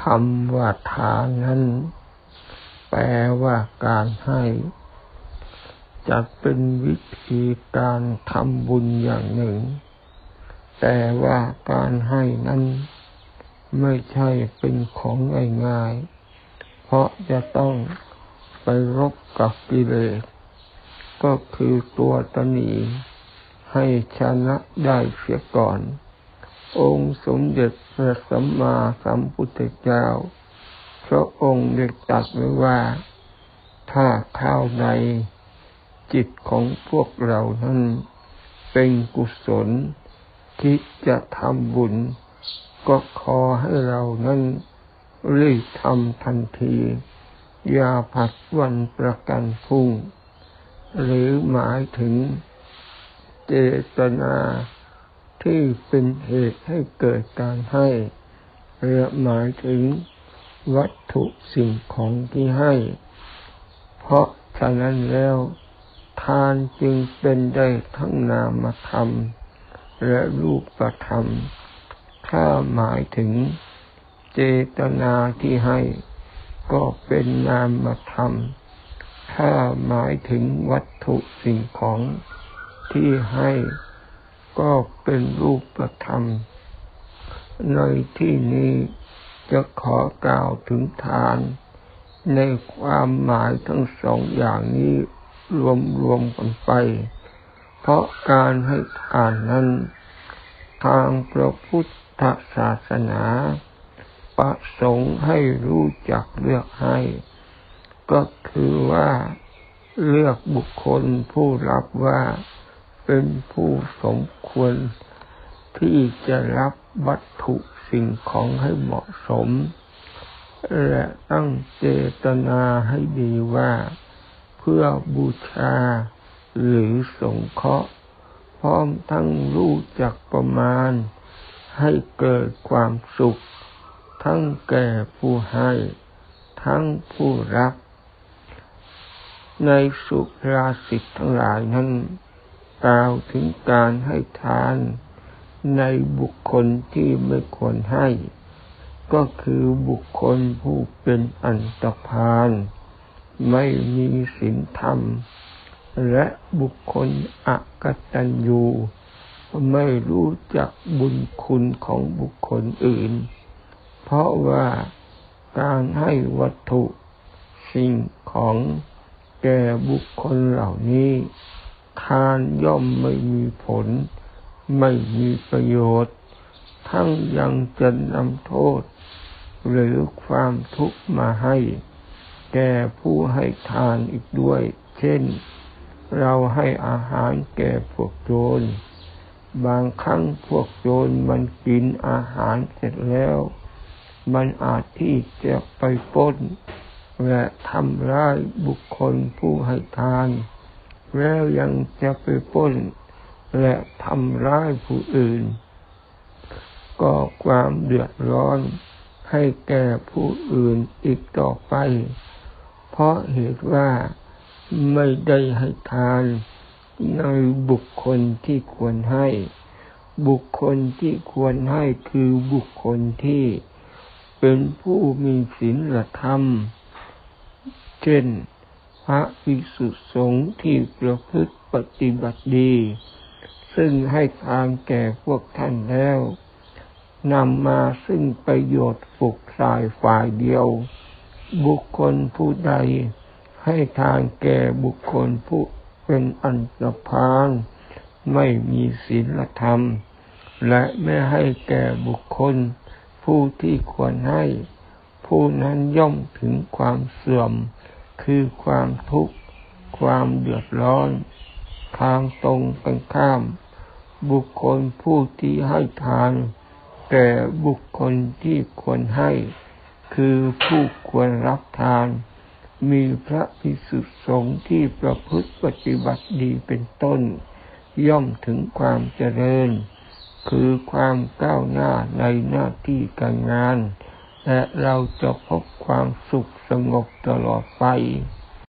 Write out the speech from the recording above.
คำว่าทานนั้น แปลว่าการให้จะเป็นวิธีการทำบุญอย่างหนึ่ง แต่ว่าการให้นั้นไม่ใช่เป็นของง่ายๆ เพราะจะต้องไปรบกับกิเลส ก็คือตัวตนีให้ชนะได้เสียก่อน องค์สมเด็จพระสัมมาสัมพุทธเจ้า พระองค์ได้ตรัสไว้ว่า ถ้าข้าวในจิตของพวกเรานั้น เป็นกุศลคิดจะทำบุญ ก็ขอให้เรานั้นรีบทำทันที อย่าผัดวันประกันพรุ่ง หรือหมายถึงเจตนา ที่เป็นเหตุให้เกิดการให้หรือหมายถึงวัตถุสิ่งของที่ให้ เพราะฉะนั้นแล้ว ทานจึงเป็นได้ทั้งนามธรรม และรูปธรรม ถ้าหมายถึงเจตนาที่ให้ ก็เป็นนามธรรม ถ้าหมายถึงวัตถุสิ่งของที่ให้ ก็เป็นรูปธรรม ในที่นี้จะขอกล่าวถึงทาน ในความหมายทั้งสองอย่างนี้รวมรวมกันไป เพราะการให้ทานนั้น ทางพระพุทธศาสนา ประสงค์ให้รู้จักเลือกให้ ก็คือว่าเลือกบุคคลผู้รับว่า เป็นผู้สมควรที่จะรับวัตถุสิ่งของให้เหมาะสม และตั้งเจตนาให้ดีว่า เพื่อบูชาหรือสงเคราะห์พร้อมทั้งรู้จักประมาณ ให้เกิดความสุข ทั้งแก่ผู้ให้ ทั้งผู้รับ ในสุราสิทธิ์ทั้งหลายนั้น กล่าวถึงการให้ทานในบุคคลที่ไม่ควรให้ ก็คือบุคคลผู้เป็นอันตรพาลไม่มีศีลธรรม และบุคคลอกตัญญูไม่รู้จักบุญคุณของบุคคลอื่น เพราะว่าการให้วัตถุสิ่งของแก่บุคคลเหล่านี้ ทานย่อมไม่มีผล ไม่มีประโยชน์ ทั้งยังจะนำโทษ หรือความทุกข์มาให้ แก่ผู้ให้ทานอีกด้วย เช่น เราให้อาหารแก่พวกโจร บางครั้งพวกโจรมันกินอาหารเสร็จแล้ว มันอาจที่จะไปป้นและทำร้ายบุคคลผู้ให้ทาน แล้วยังจะไปป้น และทำร้ายผู้อื่น ก็ความเดือดร้อนให้แก่ผู้อื่นอีกต่อไป เพราะเหตุว่าไม่ได้ให้ทานในบุคคลที่ควรให้ บุคคลที่ควรให้คือบุคคลที่เป็นผู้มีศีลธรรม เช่น พระภิกษุสงฆ์ที่ประพฤติปฏิบัติดี ซึ่งให้ทานแก่พวกท่านแล้วนำมาซึ่งประโยชน์ฝึกสายฝ่ายเดียว บุคคลผู้ใด ให้ทานแก่บุคคลผู้เป็นอันตรพาน ไม่มีศีลธรรม และไม่ให้แก่บุคคล ผู้ที่ควรให้ ผู้นั้นย่อมถึงความเสื่อม คือความทุกข์ ความเดือดร้อน ทางตรงกันข้าม บุคคลผู้ที่ให้ทานแก่บุคคลที่ควรให้ คือผู้ควรรับทาน มีพระภิกษุสงฆ์ที่ประพฤติปฏิบัติดีเป็นต้น ย่อมถึงความเจริญ คือความก้าวหน้าในหน้าที่การงาน และเราจะพบความสุข สงบตลอดไป